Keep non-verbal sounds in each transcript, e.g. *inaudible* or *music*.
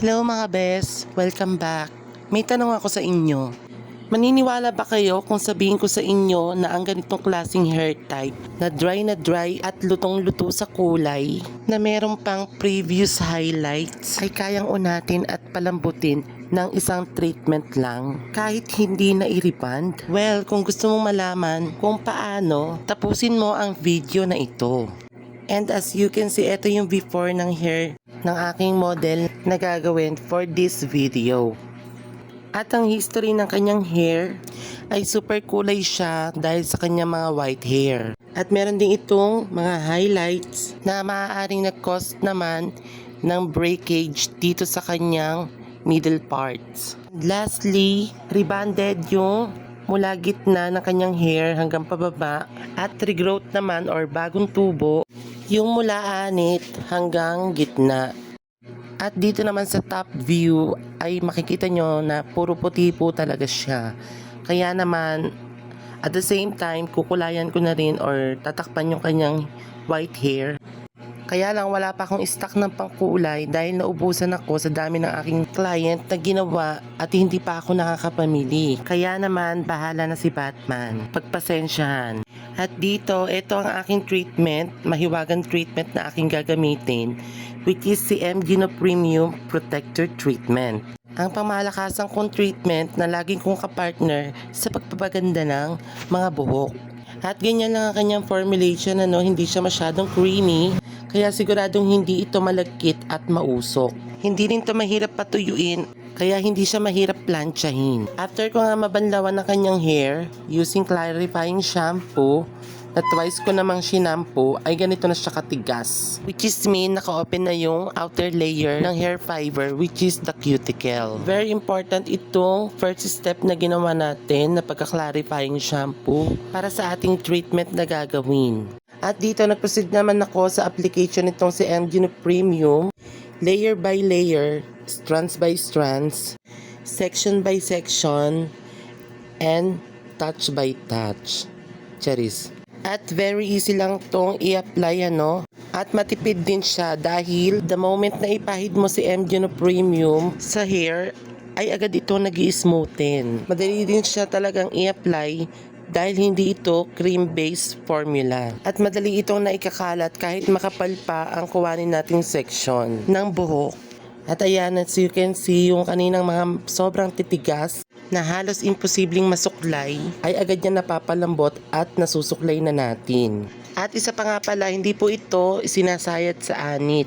Hello mga bes, welcome back. May tanong ako sa inyo. Maniniwala ba kayo kung sabihin ko sa inyo na ang ganitong klaseng hair type na dry na dry at lutong-luto sa kulay na meron pang previous highlights ay kayang unatin at palambutin ng isang treatment lang kahit hindi na i-reband? Well, kung gusto mong malaman kung paano, tapusin mo ang video na ito. And as you can see, ito yung before ng hair ng aking model na gagawin for this video. At ang history ng kanyang hair ay super kulay siya dahil sa kanyang mga white hair. At meron din itong mga highlights na maaaring nag-cause naman ng breakage dito sa kanyang middle parts. Lastly, rebanded yung mula gitna ng kanyang hair hanggang pababa at regrowth naman or bagong tubo yung mula anit hanggang gitna. At dito naman sa top view ay makikita nyo na puro puti po talaga siya. Kaya naman at the same time kukulayan ko na rin or tatakpan yung kanyang white hair. Kaya lang wala pa akong stock ng pangkulay dahil naubusan ako sa dami ng aking client na ginawa at hindi pa ako nakakapamili. Kaya naman bahala na si Batman. Pagpasensyahan. At dito, ito ang aking treatment, mahiwagang treatment na aking gagamitin, which is si M. Gino Premium Protector Treatment. Ang pangmalakasang kong treatment na laging kong kapartner sa pagpapaganda ng mga buhok. At ganyan lang ang kanyang formulation, ano, hindi siya masyadong creamy, kaya siguradong hindi ito malagkit at mausok. Hindi rin ito mahirap patuyuin, kaya hindi siya mahirap planchahin. After ko nga mabanlawan ng kanyang hair, using clarifying shampoo, na twice ko namang shinampo ay ganito na siya katigas. Which is mean naka-open na yung outer layer ng hair fiber which is the cuticle. Very important itong first step na ginawa natin na pagka-clarifying shampoo para sa ating treatment na gagawin. At dito nag-proceed naman ako sa application nitong si MG Premium layer by layer, strands by strands, section by section, and touch by touch. Charis. At very easy lang tong i-apply ano. At matipid din siya dahil the moment na ipahid mo si MG no Premium sa hair, ay agad ito nag smoothen Madali din siya talagang i-apply dahil hindi ito cream-based formula. At madali itong naikakalat kahit makapal pa ang kuwanin nating section ng buhok. At ayan, as you can see, yung kaninang mga sobrang titigas na halos imposibleng masuklay ay agad niya napapalambot at nasusuklay na natin. At isa pa nga pala, hindi po ito sinasayad sa anit.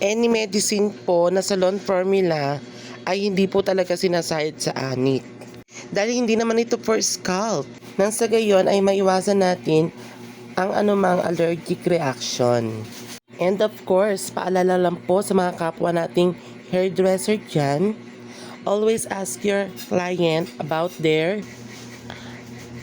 Any medicine po na salon formula ay hindi po talaga sinasayad sa anit. Dahil hindi naman ito for scalp. Nang sa gayon ay maiwasan natin ang anumang allergic reaction. And of course, paalala lang po sa mga kapwa nating hairdresser dyan, always ask your client about their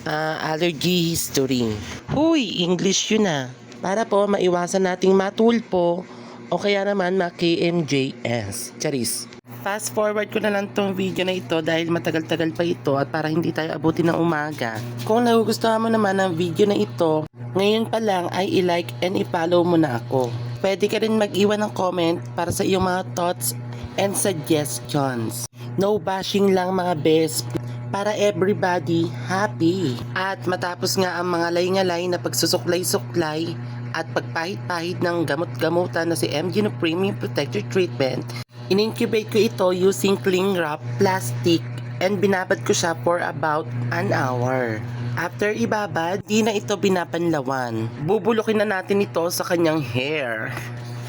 uh, allergy history. Huy, English yun na. Para po maiwasan nating matulpo o kaya naman ma-KMJS. Charis. Fast forward ko na lang tong video na ito dahil matagal-tagal pa ito at para hindi tayo abutin ng umaga. Kung nagugustuhan mo naman ang video na ito, ngayon pa lang ay i-like and i-follow mo na ako. Pwede ka rin mag-iwan ng comment para sa iyong mga thoughts and suggestions. No bashing lang mga best para everybody happy. At matapos nga ang mga lay-ngalay na pagsusuklay-suklay at pagpahid-pahid ng gamot-gamutan na si MG no Premium Protector Treatment, in-incubate ko ito using cling wrap plastic and binabad ko siya for about an hour. After ibabad, di na ito binapanlawan. Bubulukin na natin ito sa kanyang hair.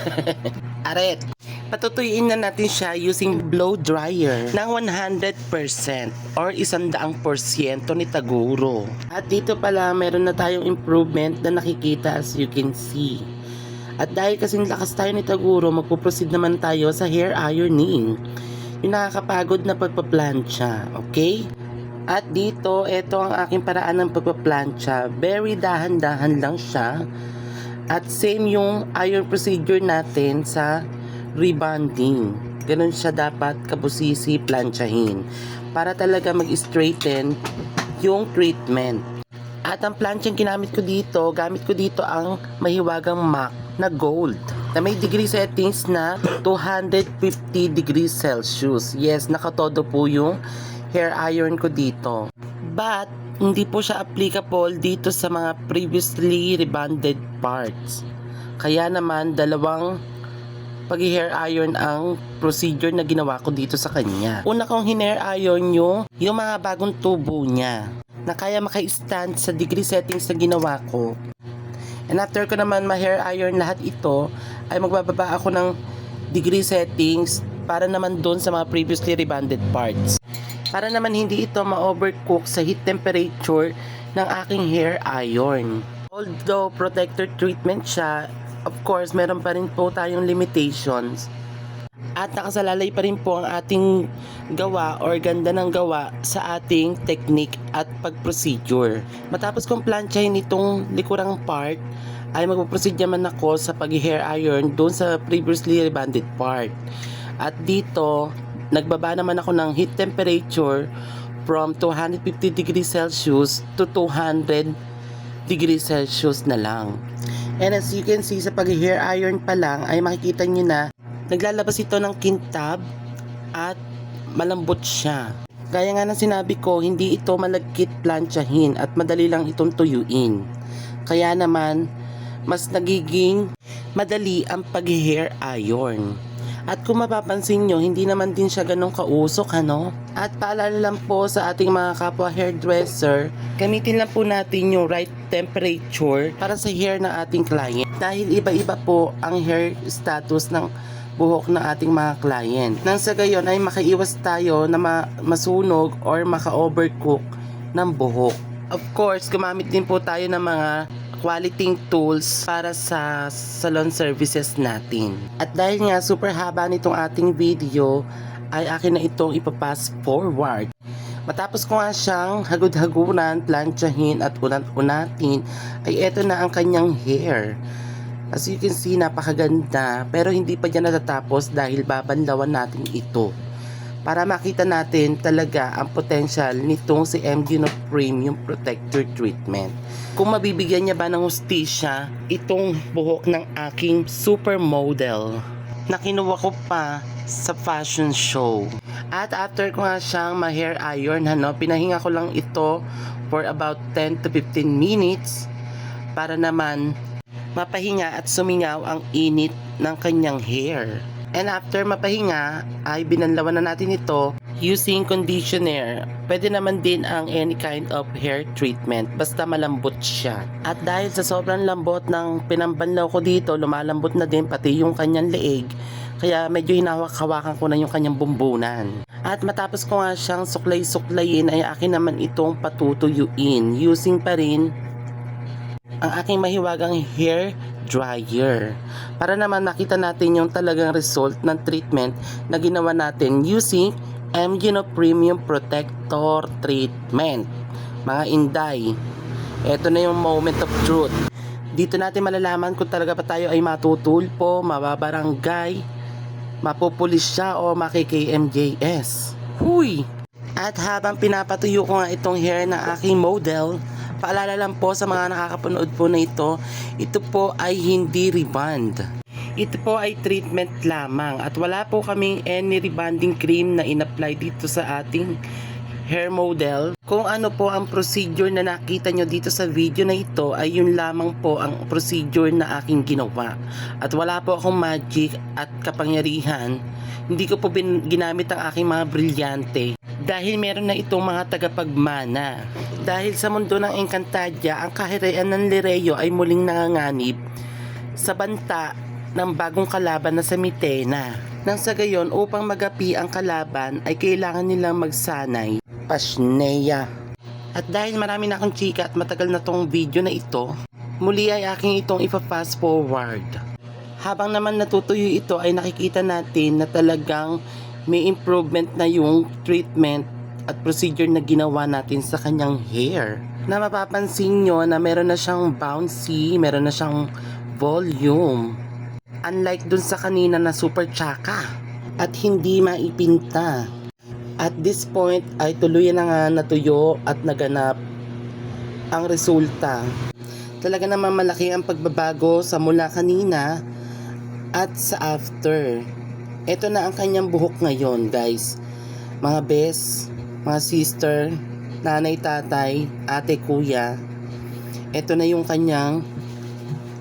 *laughs* Aret! Patutuyuin na natin siya using blow dryer ng 100% or 100% ni Taguro. At dito pala meron na tayong improvement na nakikita as you can see. At dahil kasing lakas tayo ni Taguro, magpuproceed naman tayo sa hair ironing. Yung nakakapagod na pagpaplansya, okay? At dito, ito ang aking paraan ng pagpaplansya. Very dahan-dahan lang siya. At same yung iron procedure natin sa rebonding. Ganun siya dapat kabusisi plansyahin para talaga mag-straighten yung treatment. At ang planchang ginamit ko dito, gamit ko dito ang mahiwagang MAC na gold. na may degree settings na 250 degrees Celsius. Yes, nakatodo po yung hair iron ko dito. But, hindi po siya applicable dito sa mga previously rebonded parts. Kaya naman, dalawang pag-hair iron ang procedure na ginawa ko dito sa kanya. Una kong hinair iron yung, yung mga bagong tubo niya na kaya maka-stand sa degree settings na ginawa ko. And after ko naman ma-hair iron lahat ito, ay magbababa ako ng degree settings para naman doon sa mga previously rebonded parts. Para naman hindi ito ma-overcook sa heat temperature ng aking hair iron. Although protector treatment siya, of course, meron pa rin po tayong limitations. At nakasalalay pa rin po ang ating gawa or ganda ng gawa sa ating technique at pag-procedure. Matapos kong planchahin itong likurang part, ay magpo-proceed naman ako sa pag-hair iron doon sa previously rebonded part. At dito, nagbaba naman ako ng heat temperature from 250 degrees Celsius to 200 degrees Celsius na lang. And as you can see sa pag-hair iron pa lang ay makikita nyo na naglalabas ito ng kintab at malambot siya. Gaya nga ng sinabi ko, hindi ito malagkit planchahin at madali lang itong tuyuin. Kaya naman, mas nagiging madali ang pag-hair iron. At kung mapapansin nyo, hindi naman din siya ganun kausok, ano? At paalala lang po sa ating mga kapwa hairdresser, gamitin lang po natin yung right temperature para sa hair ng ating client. Dahil iba-iba po ang hair status ng buhok ng ating mga client. Nang sa gayon ay makaiwas tayo na ma- masunog or maka-overcook ng buhok. Of course, gumamit din po tayo ng mga quality tools para sa salon services natin. At dahil nga super haba nitong ating video, ay akin na itong ipapass forward. Matapos ko nga siyang hagod-hagunan, planchahin at unat-unatin, ay eto na ang kanyang hair. As you can see, napakaganda pero hindi pa yan natatapos dahil babanlawan natin ito para makita natin talaga ang potential nitong si MG no Premium Protector Treatment. Kung mabibigyan niya ba ng hustisya itong buhok ng aking supermodel na kinuha ko pa sa fashion show. At after ko nga siyang ma-hair iron, ano, pinahinga ko lang ito for about 10 to 15 minutes para naman mapahinga at sumingaw ang init ng kanyang hair. And after mapahinga, ay binanlawan na natin ito using conditioner. Pwede naman din ang any kind of hair treatment, basta malambot siya. At dahil sa sobrang lambot ng pinambanlaw ko dito, lumalambot na din pati yung kanyang leeg. Kaya medyo hinawak-hawakan ko na yung kanyang bumbunan. At matapos ko nga siyang suklay-suklayin ay akin naman itong patutuyuin using pa rin ang aking mahiwagang hair dryer para naman makita natin yung talagang result ng treatment na ginawa natin using MGino Premium Protector Treatment. Mga inday, eto na yung moment of truth. Dito natin malalaman kung talaga pa tayo ay matutulpo, mababarangay, mapupulis siya o makiki-MJS. Huy! At habang pinapatuyo ko nga itong hair ng aking model, Paalala lang po sa mga nakakapanood po na ito, ito po ay hindi rebond. Ito po ay treatment lamang at wala po kaming any rebonding cream na in-apply dito sa ating hair model. Kung ano po ang procedure na nakita nyo dito sa video na ito ay yun lamang po ang procedure na aking ginawa. At wala po akong magic at kapangyarihan. Hindi ko po ginamit ang aking mga brilyante dahil meron na itong mga tagapagmana. Dahil sa mundo ng Encantadia, ang kahirayan ng Lireo ay muling nanganganib sa banta ng bagong kalaban na sa Mitena. Nang sa gayon, upang magapi ang kalaban ay kailangan nilang magsanay. Pasneya. At dahil marami na akong chika at matagal na tong video na ito, muli ay aking itong ipa-fast forward. Habang naman natutuyo ito ay nakikita natin na talagang may improvement na yung treatment at procedure na ginawa natin sa kanyang hair. Na mapapansin nyo na meron na siyang bouncy, meron na siyang volume. Unlike dun sa kanina na super tsaka at hindi maipinta. At this point ay tuluyan na nga natuyo at naganap ang resulta. Talaga naman malaki ang pagbabago sa mula kanina at sa after. Ito na ang kanyang buhok ngayon, guys. Mga bes, mga sister, nanay, tatay, ate, kuya. Ito na yung kanyang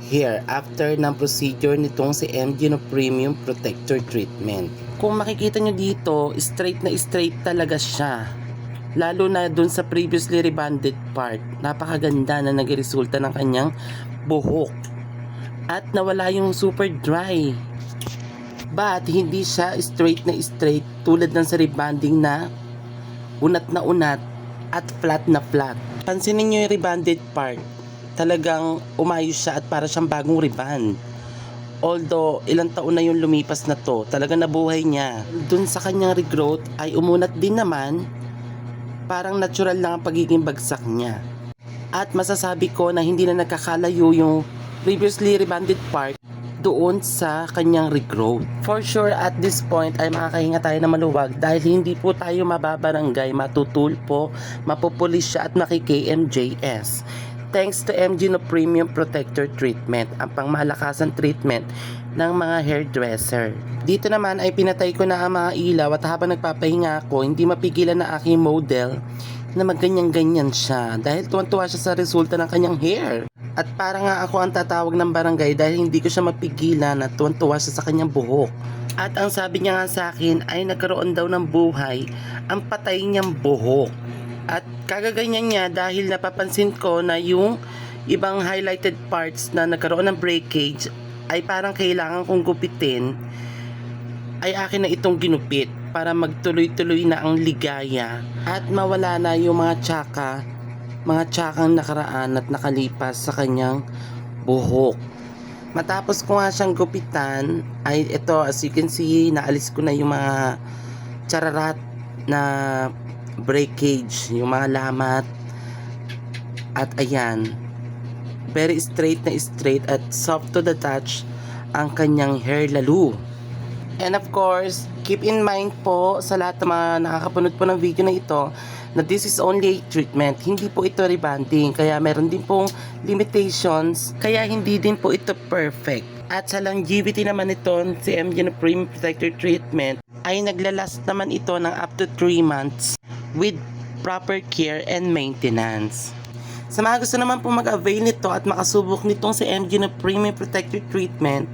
hair after ng procedure nitong si MG no Premium Protector Treatment. Kung makikita nyo dito, straight na straight talaga siya. Lalo na dun sa previously rebonded part. Napakaganda na nagresulta ng kanyang buhok. At nawala yung super dry. But hindi siya straight na straight tulad ng sa rebonding na unat na unat at flat na flat. Pansinin nyo yung rebonded part. Talagang umayos siya at para siyang bagong reband. Although ilang taon na yung lumipas na to, talaga nabuhay niya. Dun sa kanyang regrowth ay umunat din naman, parang natural lang ang pagiging bagsak niya. At masasabi ko na hindi na nagkakalayo yung previously rebonded part doon sa kanyang regrowth. For sure, at this point ay makakahinga tayo na maluwag dahil hindi po tayo mababarangay, matutulpo, mapupulis siya at maki-KMJS. Thanks to MG no Premium Protector Treatment, ang pangmalakasan treatment ng mga hairdresser. Dito naman ay pinatay ko na ang mga ilaw at habang nagpapahinga ako, hindi mapigilan na aking model na magganyan-ganyan siya dahil tuwan-tuwa siya sa resulta ng kanyang hair. At para nga ako ang tatawag ng barangay dahil hindi ko siya mapigilan at tuwan-tuwa siya sa kanyang buhok. At ang sabi niya nga sa akin ay nagkaroon daw ng buhay ang patay niyang buhok. At kagaganyan niya dahil napapansin ko na yung ibang highlighted parts na nagkaroon ng breakage ay parang kailangan kong gupitin ay akin na itong ginupit para magtuloy-tuloy na ang ligaya at mawala na yung mga tsaka, mga tsakang nakaraan at nakalipas sa kanyang buhok. Matapos ko nga siyang gupitan, ay ito as you can see, naalis ko na yung mga chararat na breakage, yung mga lamat. At ayan, very straight na straight at soft to the touch ang kanyang hair lalo. And of course, keep in mind po sa lahat ng mga nakakapunod po ng video na ito na this is only a treatment. Hindi po ito rebanding. Kaya meron din pong limitations. Kaya hindi din po ito perfect. At sa longevity naman ito, si MG na Premium Protector Treatment ay naglalast naman ito ng up to 3 months with proper care and maintenance. Sa mga gusto naman po mag-avail nito at makasubok nitong si MG na Premium Protector Treatment,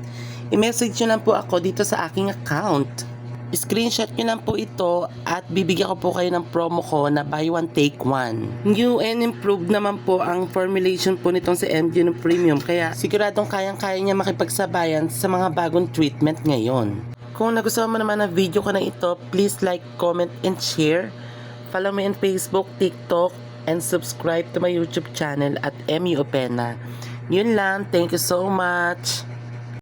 i-message nyo lang po ako dito sa aking account. Screenshot nyo lang po ito at bibigyan ko po kayo ng promo ko na buy one take one. New and improved naman po ang formulation po nitong si MG no Premium kaya siguradong kayang-kaya niya makipagsabayan sa mga bagong treatment ngayon. Kung nagustuhan mo naman ang video ko na ito, please like, comment, and share. Follow me on Facebook, TikTok, and subscribe to my YouTube channel at MU Opena. Yun lang. Thank you so much.